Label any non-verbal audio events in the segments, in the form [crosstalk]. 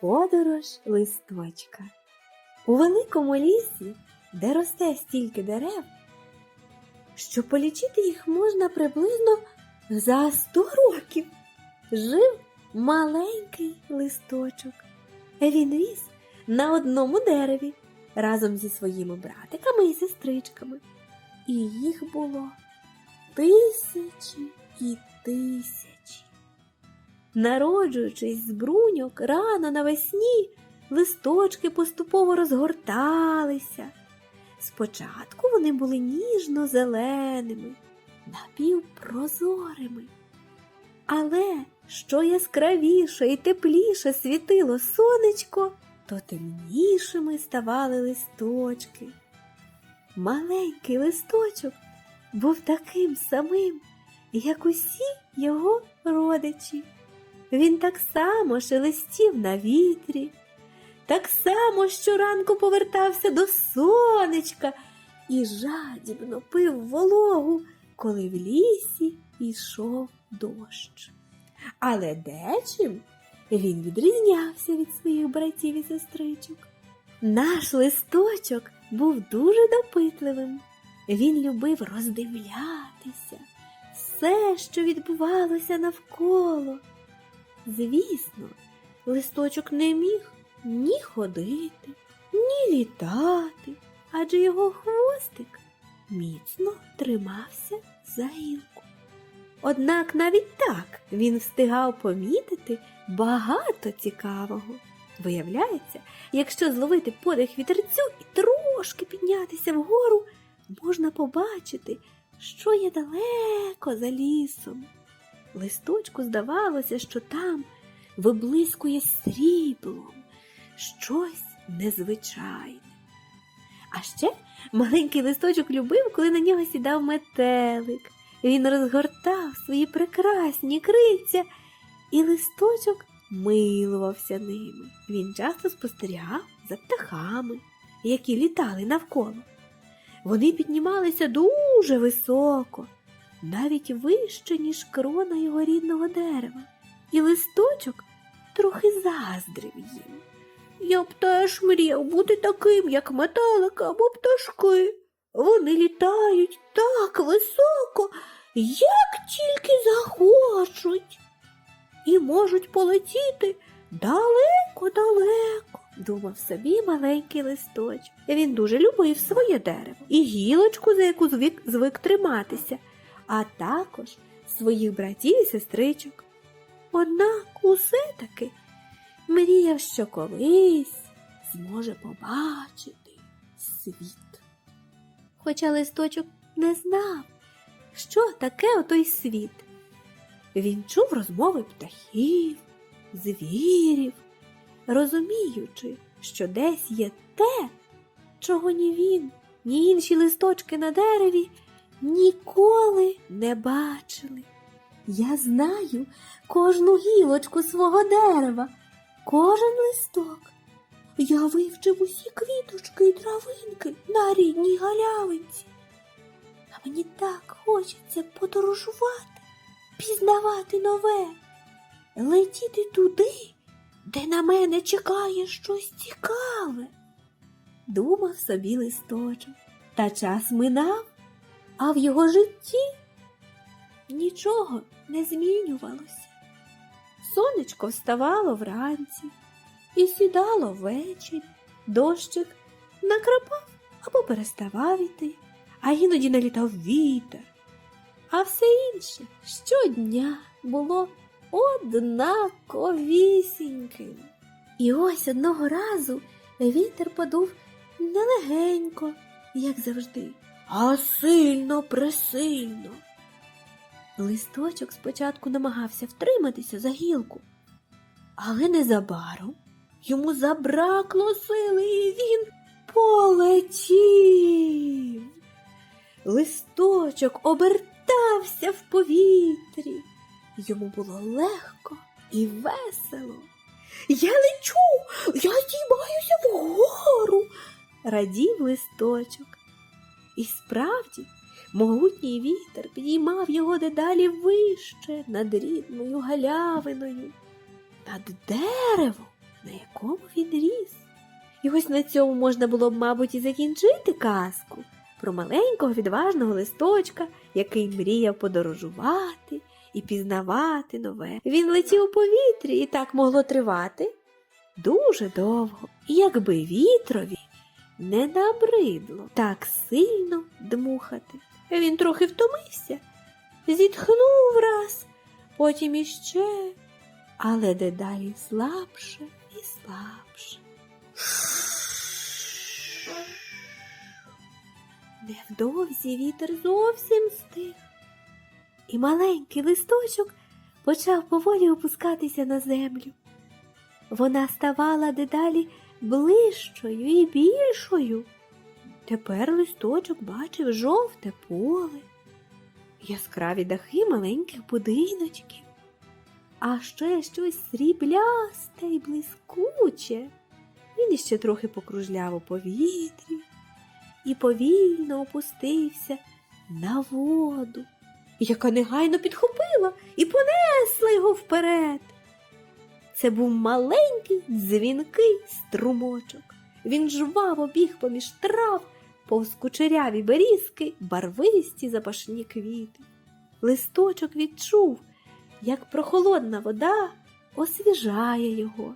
Подорож листочка. У великому лісі, де росте стільки дерев, що полічити їх можна приблизно за сто років, жив маленький листочок. Він ріс на одному дереві разом зі своїми братиками і сестричками. І їх було тисячі і тисячі. Народжуючись з бруньок рано навесні, листочки поступово розгорталися. Спочатку вони були ніжно-зеленими, напівпрозорими. Але що яскравіше і тепліше світило сонечко, то темнішими ставали листочки. Маленький листочок був таким самим, як усі його родичі. Він так само шелестів на вітрі, так само щоранку повертався до сонечка і жадібно пив вологу, коли в лісі йшов дощ. Але дечим він відрізнявся від своїх братів і сестричок. Наш листочок був дуже допитливим. Він любив роздивлятися все, що відбувалося навколо. Звісно, листочок не міг ні ходити, ні літати, адже його хвостик міцно тримався за гілку. Однак навіть так він встигав помітити багато цікавого. Виявляється, якщо зловити подих вітерцю і трошки піднятися вгору, можна побачити, що є далеко за лісом. Листочку здавалося, що там виблискує сріблом щось незвичайне. А ще маленький листочок любив, коли на нього сідав метелик. Він розгортав свої прекрасні крильця, і листочок милувався ними. Він часто спостерігав за птахами, які літали навколо. Вони піднімалися дуже високо, навіть вище, ніж крона його рідного дерева, і листочок трохи заздрив їм. Я б теж мріяв бути таким, як метелик або пташки. Вони літають так високо, як тільки захочуть, і можуть полетіти далеко-далеко, думав собі маленький листочок. Він дуже любив своє дерево і гілочку, за яку звик, звик триматися, а також своїх братів і сестричок. Однак усе таки мріяв, що колись зможе побачити світ. Хоча листочок не знав, що таке отой світ. Він чув розмови птахів, звірів, розуміючи, що десь є те, чого ні він, ні інші листочки на дереві ніколи не бачили. Я знаю кожну гілочку свого дерева, кожен листок. Я вивчив усі квіточки і травинки на рідній галявинці. А мені так хочеться подорожувати, пізнавати нове, летіти туди, де на мене чекає щось цікаве. Думав собі листочок, та час минав, а в його житті нічого не змінювалося. Сонечко вставало вранці і сідало ввечері, дощик накрапав або переставав іти, а іноді налітав вітер. А все інше щодня було однаковісіньким. І ось одного разу вітер подув не легенько, як завжди, а сильно пресильно. Листочок спочатку намагався втриматися за гілку, але незабаром йому забракло сили, і він полетів. Листочок обертався в повітрі. Йому було легко і весело. Я лечу, я здіймаюся вгору, радів листочок. І справді, могутній вітер підіймав його дедалі вище над рідною галявиною. Над деревом на якому він ріс. І ось на цьому можна було б, мабуть, і закінчити казку про маленького відважного листочка, який мріяв подорожувати і пізнавати нове. Він летів у повітрі і так могло тривати дуже довго. І якби вітрові не набридло так сильно дмухати. Він трохи втомився, зітхнув раз, потім іще, але дедалі слабше і слабше. Невдовзі вітер зовсім стих, і маленький листочок почав поволі опускатися на землю. Вона ставала дедалі ближчою і більшою. Тепер листочок бачив жовте поле, яскраві дахи маленьких будиночків, а ще щось сріблясте й блискуче. Він іще трохи покружляв у повітрі і повільно опустився на воду, яка негайно підхопила і понесла його вперед. Це був маленький дзвінкий струмочок. Він жваво біг поміж трав, повз кучеряві берізки, барвисті запашні квіти. Листочок відчув, як прохолодна вода освіжає його,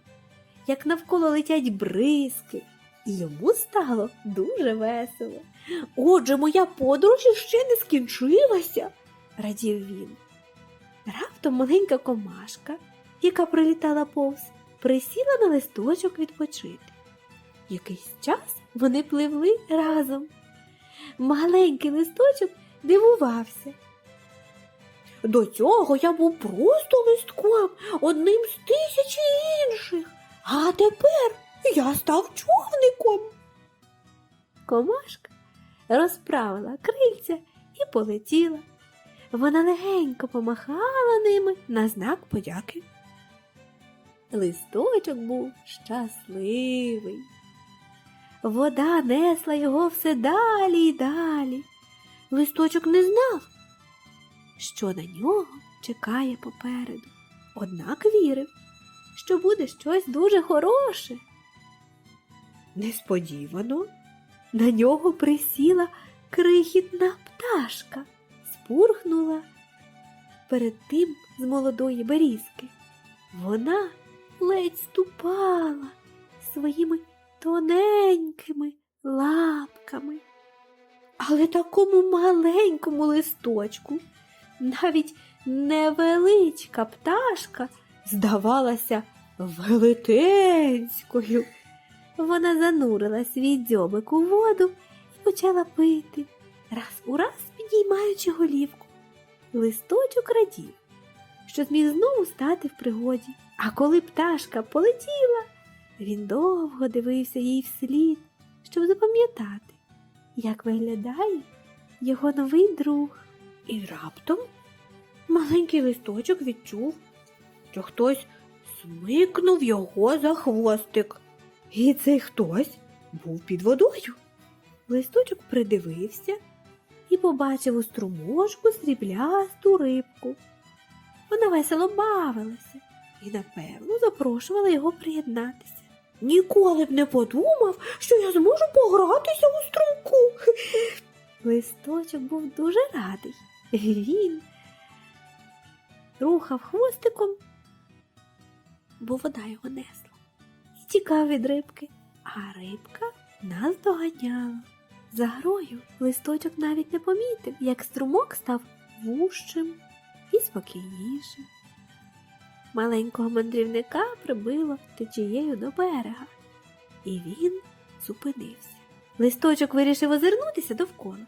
як навколо летять бризки, і йому стало дуже весело. Отже, моя подорож ще не скінчилася, радів він. Раптом маленька комашка яка прилітала повз, присіла на листочок відпочити. Якийсь час вони пливли разом. Маленький листочок дивувався. До цього я був просто листком, одним з тисячі інших, а тепер я став човником. Комашка розправила крильця і полетіла. Вона легенько помахала ними на знак подяки. Листочок був щасливий. Вода несла його все далі й далі. Листочок не знав, що на нього чекає попереду, однак вірив, що буде щось дуже хороше. Несподівано на нього присіла крихітна пташка, спурхнула перед тим з молодої берізки. Вона ледь ступала своїми тоненькими лапками. Але такому маленькому листочку навіть невеличка пташка здавалася велетенською. Вона занурила свій дзьобик у воду і почала пити, раз у раз підіймаючи голівку. Листочок радів, що зміг знову стати в пригоді. А коли пташка полетіла, він довго дивився їй вслід, щоб запам'ятати, як виглядає його новий друг. І раптом маленький листочок відчув, що хтось смикнув його за хвостик. І цей хтось був під водою. Листочок придивився і побачив у струмочку сріблясту рибку. Вона весело бавилася і, напевно, запрошувала його приєднатися. Ніколи б не подумав, що я зможу погратися у струмку. [laughs] Листочок був дуже радий. Він рухав хвостиком, бо вода його несла, і тікав від рибки, а рибка нас доганяла. За грою листочок навіть не помітив, як струмок став вужчим і спокійнішим. Маленького мандрівника прибило течією до берега, і він зупинився. Листочок вирішив озирнутися довкола.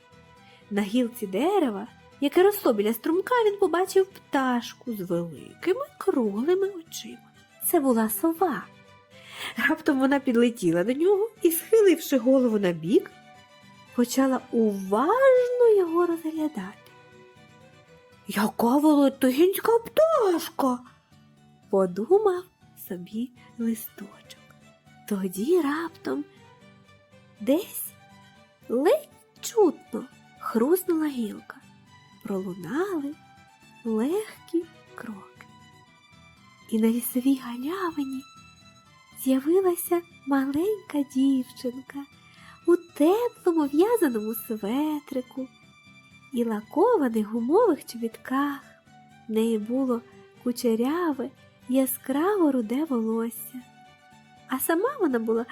На гілці дерева, яке росло біля струмка, він побачив пташку з великими круглими очима. Це була сова. Раптом вона підлетіла до нього і, схиливши голову на бік, почала уважно його розглядати. Яка велетенська пташка, подумав собі листочок. Тоді раптом десь ледь чутно хруснула гілка, пролунали легкі кроки. І на лісовій галявині з'явилася маленька дівчинка у теплому в'язаному светрику і лакованих гумових чобітках. В неї було кучеряве, яскраво руде волосся, а сама вона була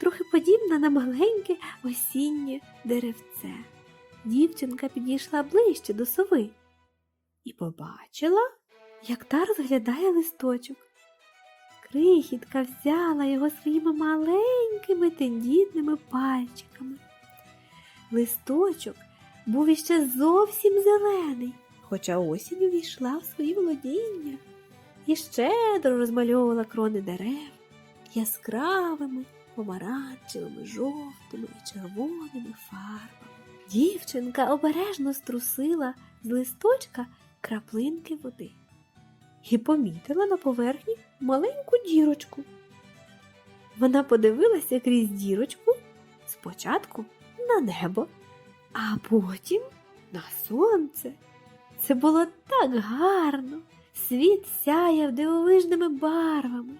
трохи подібна на маленьке осіннє деревце. Дівчинка підійшла ближче до сови і побачила, як та розглядає листочок. Крихітка взяла його своїми маленькими тендітними пальчиками. Листочок був іще зовсім зелений, хоча осінь увійшла в свої володіння і щедро розмальовувала крони дерев яскравими, помаранчевими, жовтими і червоними фарбами. Дівчинка обережно струсила з листочка краплинки води і помітила на поверхні маленьку дірочку. Вона подивилася крізь дірочку спочатку на небо, а потім на сонце. Це було так гарно. Світ сяяв дивовижними барвами.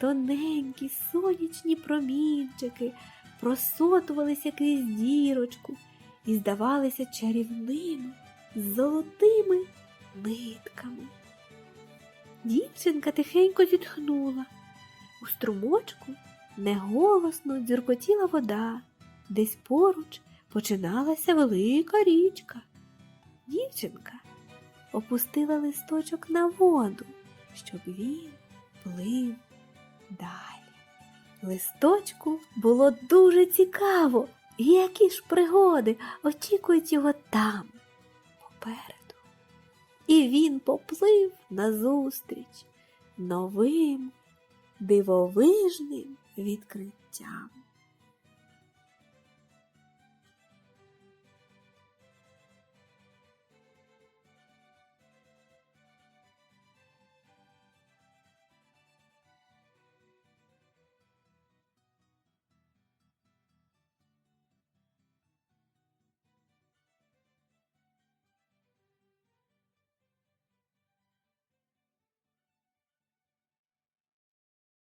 Тоненькі сонячні промінчики просотувалися крізь дірочку і здавалися чарівними золотими нитками. Дівчинка тихенько зітхнула. У струмочку неголосно дзюркотіла вода, десь поруч починалася велика річка. Дівчинка опустила листочок на воду, щоб він плив далі. Листочку було дуже цікаво, які ж пригоди очікують його там, попереду. І він поплив назустріч новим дивовижним відкриттям.